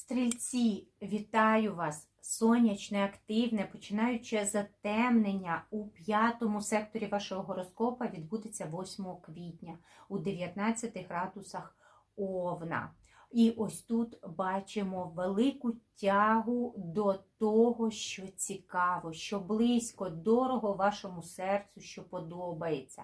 Стрільці, вітаю вас! Сонячне, активне, починаюче затемнення у п'ятому секторі вашого гороскопа відбудеться 8 квітня у 19 градусах Овна. І ось тут бачимо велику тягу до того, що цікаво, що близько, дорого вашому серцю, що подобається.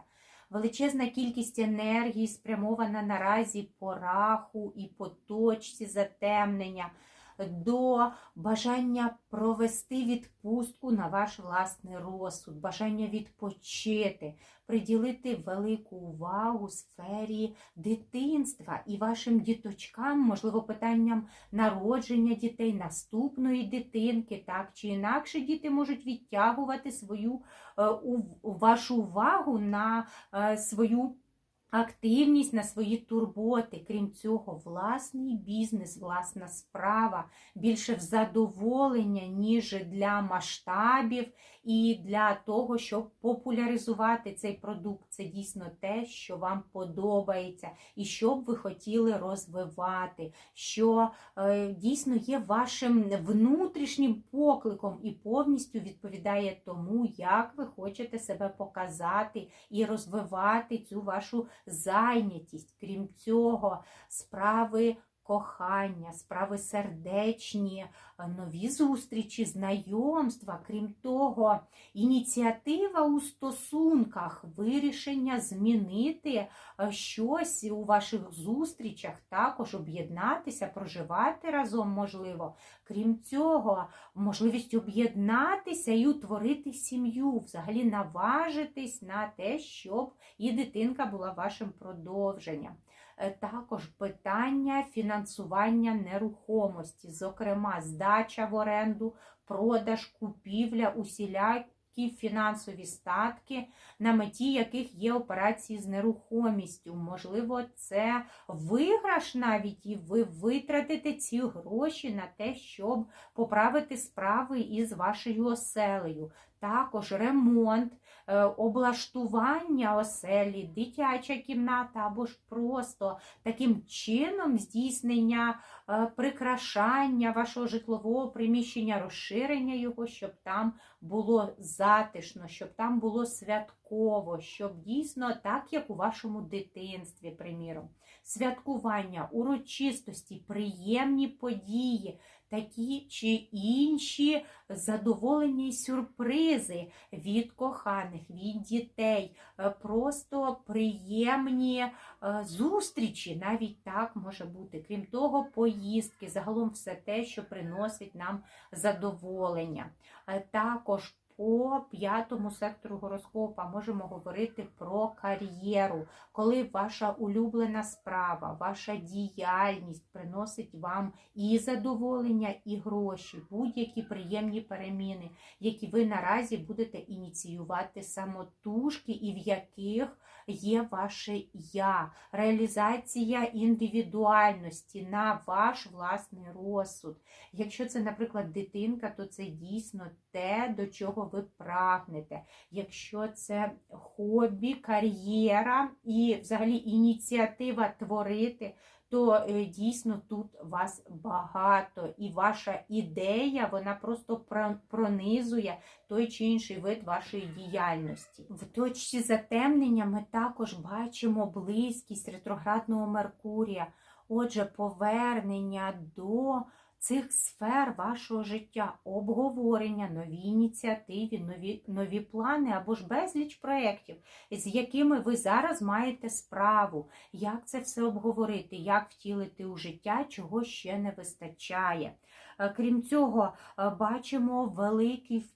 Величезна кількість енергії спрямована наразі по раху і по точці затемнення до бажання провести відпустку на ваш власний розсуд, бажання відпочити, приділити велику увагу сфері дитинства і вашим діточкам, можливо, питанням народження дітей, наступної дитинки, так чи інакше діти можуть відтягувати свою е, вашу увагу на е, свою активність, на свої турботи. Крім цього, власний бізнес, власна справа більше в задоволення, ніж для масштабів і для того, щоб популяризувати цей продукт. Це дійсно те, що вам подобається, і що б ви хотіли розвивати, що е, дійсно є вашим внутрішнім покликом і повністю відповідає тому, як ви хочете себе показати і розвивати цю вашу зайнятість. Крім цього, справи кохання, справи сердечні, е, нові зустрічі, знайомства. Крім того, ініціатива у стосунках, вирішення змінити е, щось у ваших зустрічах, також об'єднатися, проживати разом можливо. Крім цього, можливість об'єднатися і утворити сім'ю, взагалі наважитись на те, щоб і дитинка була вашим продовженням. Е, Також питання фінансування нерухомості, зокрема, здача в оренду, продаж, купівля, усілякі фінансові статки, на меті яких є операції з нерухомістю. Можливо, це виграш навіть, і ви витратите ці гроші на те, щоб поправити справи із вашою оселею. Також ремонт, облаштування оселі, дитяча кімната або ж просто таким чином здійснення е, прикрашання вашого житлового приміщення, розширення його, щоб там було затишно, щоб там було святково, щоб дійсно так, як у вашому дитинстві, приміром. Святкування, урочистості, приємні події, такі чи інші задоволені сюрпризи від коханих, від дітей, е, просто приємні е, зустрічі, навіть так може бути. Крім того, поїздки, загалом все те, що приносить нам задоволення. Е, Також по п'ятому сектору гороскопа можемо говорити про кар'єру, коли ваша улюблена справа, ваша діяльність приносить вам і задоволення, і гроші, будь-які приємні переміни, які ви наразі будете ініціювати самотужки, і в яких є ваше я, реалізація індивідуальності на ваш власний розсуд. Якщо це, наприклад, дитинка, то це дійсно те, до чого ви прагнете. Якщо це хобі, кар'єра і взагалі ініціатива творити, то е, дійсно тут вас багато, і ваша ідея вона просто пронизує той чи інший вид вашої діяльності. В точці затемнення ми також бачимо близькість ретроградного Меркурія. Отже, повернення до цих сфер вашого життя, обговорення, нові ініціативи, нові, нові плани або ж безліч проєктів, з якими ви зараз маєте справу, як це все обговорити, як втілити у життя, чого ще не вистачає. Е, Крім цього, е, бачимо великий вплив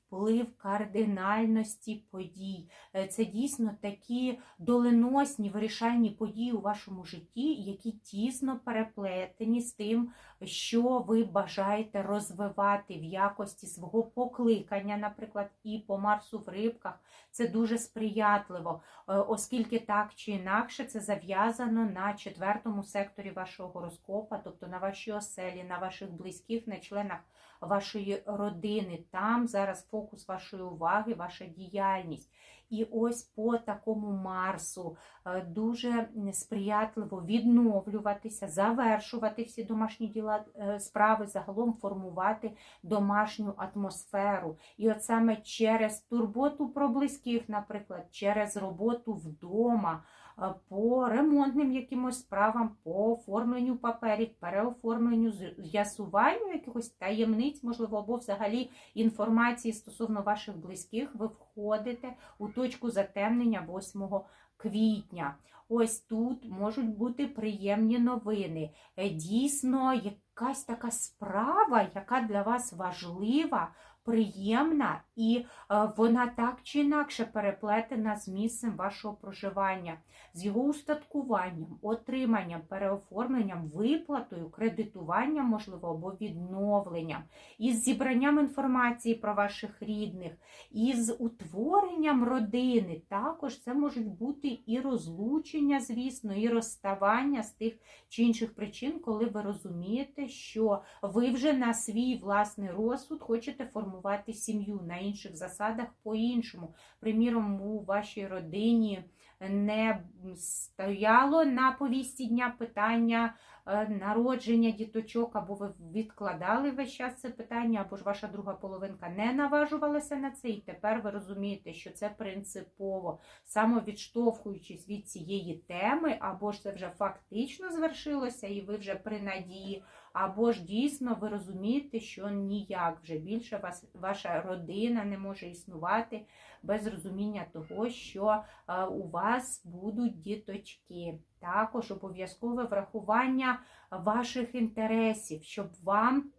кардинальності подій. Е, Це дійсно такі доленосні вирішальні події у вашому житті, які тісно переплетені з тим, що ви бажаєте розвивати в якості свого покликання, наприклад, і по Марсу в рибках. Це дуже сприятливо, е, оскільки так чи інакше це зав'язано на четвертому секторі вашого гороскопа, тобто на вашій оселі, на ваших близьких, на членах вашої родини. Там зараз фокус вашої уваги, ваша діяльність. І ось по такому Марсу е, дуже сприятливо відновлюватися, завершувати всі домашні діла е, справи, загалом формувати домашню атмосферу. І от саме через турботу про близьких, наприклад, через роботу вдома. Е, По ремонтним якимось справам, по оформленню паперів, переоформленню, з'ясуванню якихось таємниць, можливо, або взагалі інформації стосовно ваших близьких, ви входите у точку затемнення 8 квітня. Ось тут можуть бути приємні новини. Е, Дійсно, якась така справа, яка для вас важлива, приємна, і е, вона так чи інакше переплетена з місцем вашого проживання, з його устаткуванням, отриманням, переоформленням, виплатою, кредитуванням, можливо, або відновленням, із зібранням інформації про ваших рідних, із утворенням родини. Також це можуть бути і розлучення, звісно, і розставання з тих чи інших причин, коли ви розумієте, що ви вже на свій власний розсуд хочете формувати сім'ю на інших засадах по-іншому. Приміром, у вашій родині не стояло на повісті дня питання е, народження діточок, або ви відкладали весь час це питання, або ж ваша друга половинка не наважувалася на це, і тепер ви розумієте, що це принципово, самовідштовхуючись від цієї теми, або ж це вже фактично звершилося, і ви вже при надії, або ж дійсно ви розумієте, що ніяк вже більше вас, ваша родина не може існувати без розуміння того, що е, у вас будуть діточки. Також обов'язкове врахування ваших інтересів, щоб вам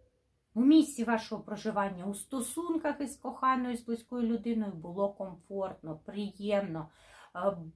у місці вашого проживання у стосунках із коханою, з близькою людиною було комфортно, приємно,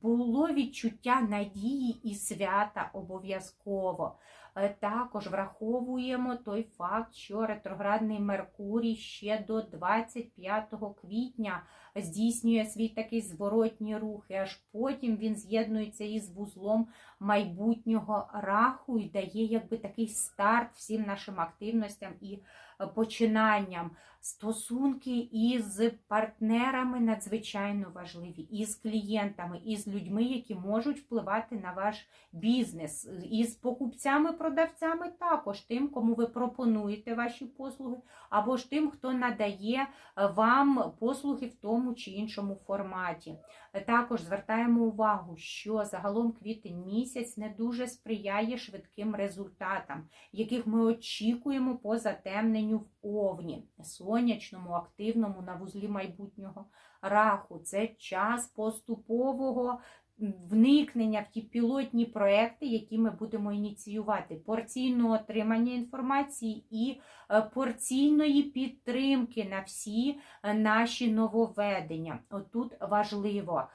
було відчуття надії і свята обов'язково. Е, Також враховуємо той факт, що ретроградний Меркурій ще до 25 квітня здійснює свій такий зворотній рух, і аж потім він з'єднується із вузлом майбутнього раху і дає якби такий старт всім нашим активностям і е, починанням. Стосунки із партнерами надзвичайно важливі, із клієнтами, із людьми, які можуть впливати на ваш бізнес, із покупцями, продавцями, також тим, кому ви пропонуєте ваші послуги, або ж тим, хто надає е, вам послуги в тому чи іншому форматі. Е, Також звертаємо увагу, що загалом квітень місяць не дуже сприяє швидким результатам, яких ми очікуємо по затемненню в овні, сонячному, активному на вузлі майбутнього раху. Це час поступового вникнення в ті пілотні проекти, які ми будемо ініціювати, порційного отримання інформації і е, порційної підтримки на всі е, наші нововведення. Отут важливо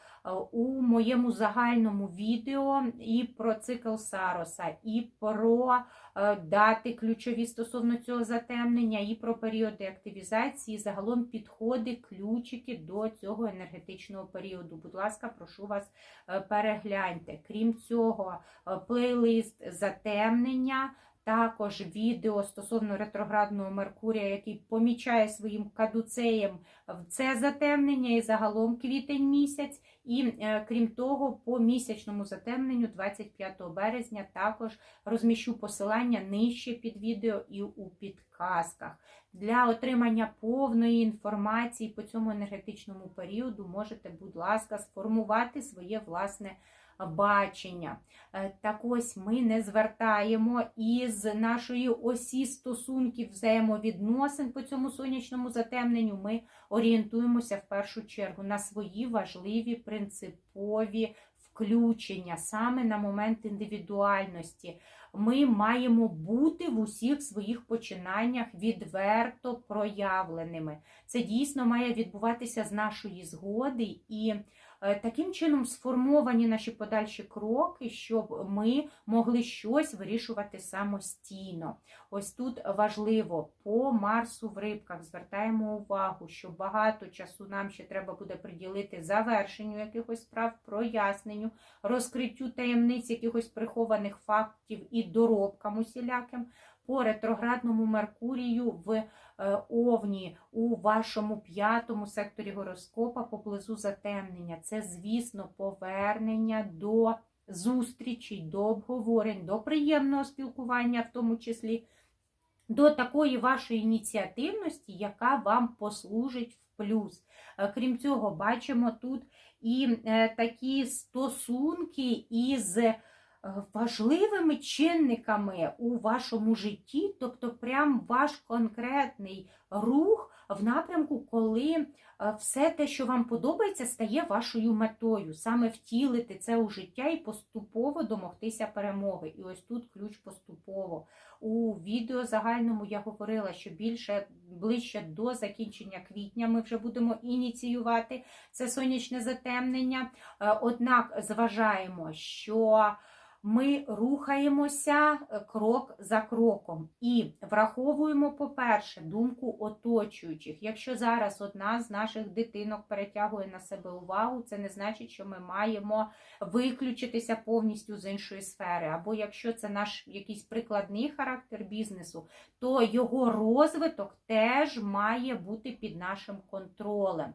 у моєму загальному відео і про цикл Сароса, і про е, дати ключові стосовно цього затемнення, і про періоди активізації, загалом підходи, ключики до цього енергетичного періоду. Будь ласка, прошу вас е, перегляньте. Крім цього, е, плейлист затемнення. Також відео стосовно ретроградного Меркурія, який помічає своїм кадуцеєм в це затемнення і загалом квітень місяць. І е, крім того, по місячному затемненню 25 березня також розміщу посилання нижче під відео і у підказках. Для отримання повної інформації по цьому енергетичному періоду можете, будь ласка, сформувати своє власне бачення. Е, Так ось ми не звертаємо із нашої осі стосунків взаємовідносин по цьому сонячному затемненню. Ми орієнтуємося в першу чергу на свої важливі принципові включення саме на момент індивідуальності. Ми маємо бути в усіх своїх починаннях відверто проявленими. Це дійсно має відбуватися з нашої згоди і таким чином сформовані наші подальші кроки, щоб ми могли щось вирішувати самостійно. Ось тут важливо по Марсу в рибках звертаємо увагу, що багато часу нам ще треба буде приділити завершенню якихось справ, проясненню, розкриттю таємниць якихось прихованих фактів і доробкам усіляким. По ретроградному Меркурію в е, Овні у вашому п'ятому секторі гороскопа поблизу затемнення. Це, звісно, повернення до зустрічей, до обговорень, до приємного спілкування, в тому числі до такої вашої ініціативності, яка вам послужить в плюс. Е, Крім цього, бачимо тут і е, такі стосунки із важливими чинниками у вашому житті, тобто прям ваш конкретний рух в напрямку, коли е, все те, що вам подобається, стає вашою метою, саме втілити це у життя і поступово домогтися перемоги. І ось тут ключ поступово. У відео загальному я говорила, що більше ближче до закінчення квітня ми вже будемо ініціювати це сонячне затемнення. Е, Однак зважаємо, що ми рухаємося е, крок за кроком і враховуємо, по-перше, думку оточуючих. Якщо зараз одна з наших дитинок перетягує на себе увагу, це не значить, що ми маємо виключитися повністю з іншої сфери. Або якщо це наш якийсь прикладний характер бізнесу, то його розвиток теж має бути під нашим контролем.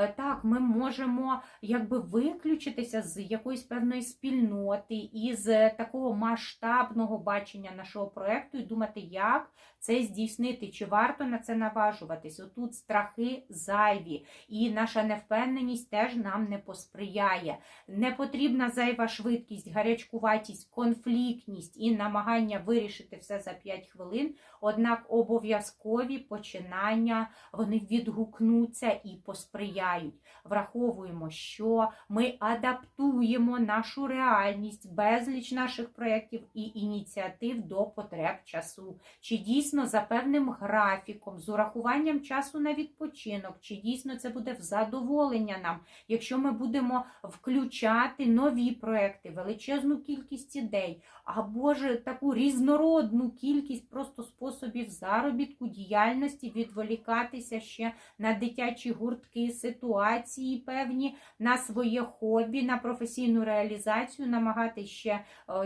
Е, Так, ми можемо якби виключитися з якоїсь певної спільноти із такого масштабного бачення нашого проекту і думати, як це здійснити, чи варто на це наважуватись. Отут страхи зайві, і наша невпевненість теж нам не посприяє. Не потрібна зайва швидкість, гарячкуватість, конфліктність і намагання вирішити все за 5 хвилин. Однак обов'язкові починання вони відгукнуться і посприяють. Враховуємо, що ми адаптуємо нашу реальність, безліч наших проєктів і ініціатив до потреб часу. Чи дійсно за певним графіком, з урахуванням часу на відпочинок, чи дійсно це буде в задоволення нам, якщо ми будемо включати нові проекти, величезну кількість ідей, або ж таку різнородну кількість просто способів заробітку, діяльності, відволікатися ще на дитячі гуртки, ситуації певні, на своє хобі, на професійну реалізацію, намагатися ще е,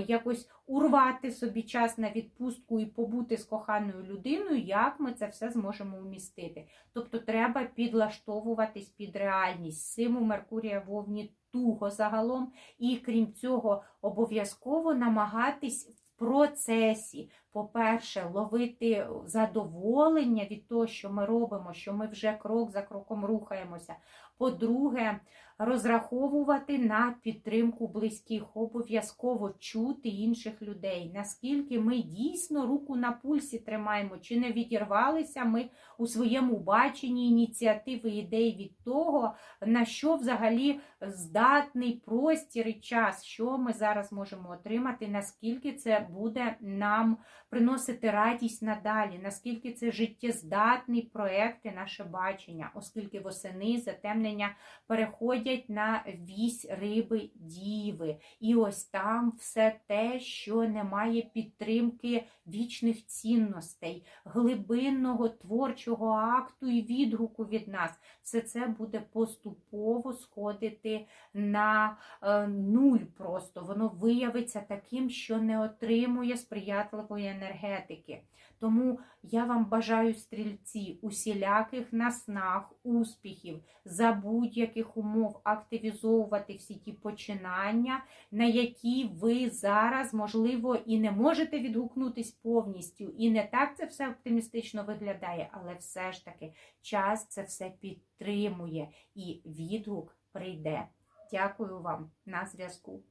якось урвати собі час на відпустку і побути з коханою людиною, як ми це все зможемо вмістити. Тобто треба підлаштовуватись під реальність. Симу Меркурія Вовні туго загалом, і крім цього, обов'язково намагатись процесі, по-перше, ловити задоволення від того, що ми робимо, що ми вже крок за кроком рухаємося. По-друге, розраховувати на підтримку близьких, обов'язково чути інших людей, наскільки ми дійсно руку на пульсі тримаємо, чи не відірвалися ми у своєму баченні ініціативи ідей від того, на що взагалі здатний простір і час, що ми зараз можемо отримати, наскільки це буде нам приносити радість надалі, наскільки це життєздатний проект і наше бачення, оскільки восени затемнення переходять на вісь риби діви. І ось там все те, що не має підтримки вічних цінностей, глибинного творчого акту і відгуку від нас. Все це буде поступово сходити на е, нуль. Просто воно виявиться таким, що не отримує сприятливої енергетики. Тому я вам бажаю стрільці усіляких наснаг, успіхів, за будь-яких умов активізовувати всі ті починання, на які ви зараз, можливо, і не можете відгукнутись повністю. І не так це все оптимістично виглядає, але все ж таки час це все підтримує і відгук прийде. Дякую вам на зв'язку.